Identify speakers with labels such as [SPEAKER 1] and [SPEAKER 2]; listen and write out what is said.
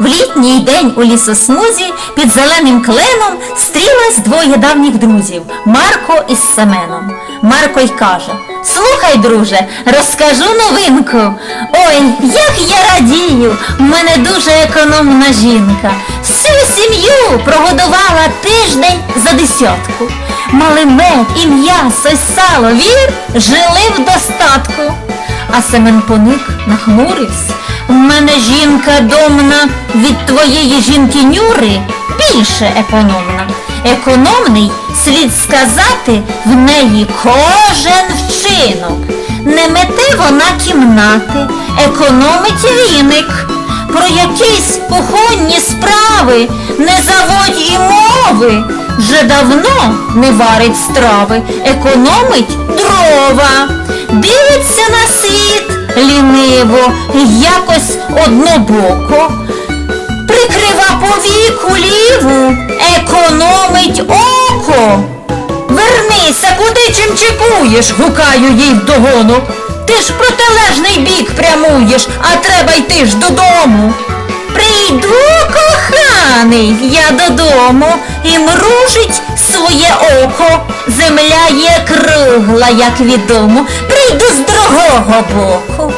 [SPEAKER 1] В літній день у лісосмузі під зеленим кленом стрілась двоє давніх друзів Марко із Семеном. Марко й каже: Слухай, друже, розкажу новинку. Ой, як я радію! В мене дуже економна жінка. Всю сім'ю прогодувала тиждень за десятку. Мали мед і м'ясо, й сало, вір, жили в достатку. А Семен поник, нахмурився. В мене жінка домна від твоєї жінки Нюри більше економна. Економний, слід сказати, в неї кожен вчинок. Не мете вона кімнати, економить віник. Про якісь кухонні справи не заводь і мови. Вже давно не варить страви, економить дрова, дивиться на світ ліниво, якось однобоко. Прикрива повіку ліву, економить око. Вернися, куди чим чіпуєш, гукаю їй вдогону. Ти ж протилежний бік прямуєш, а треба йти ж додому. Прийду, коханий, я додому, і мружить своє око. Земля є кругла, як відомо, прийду з другого боку.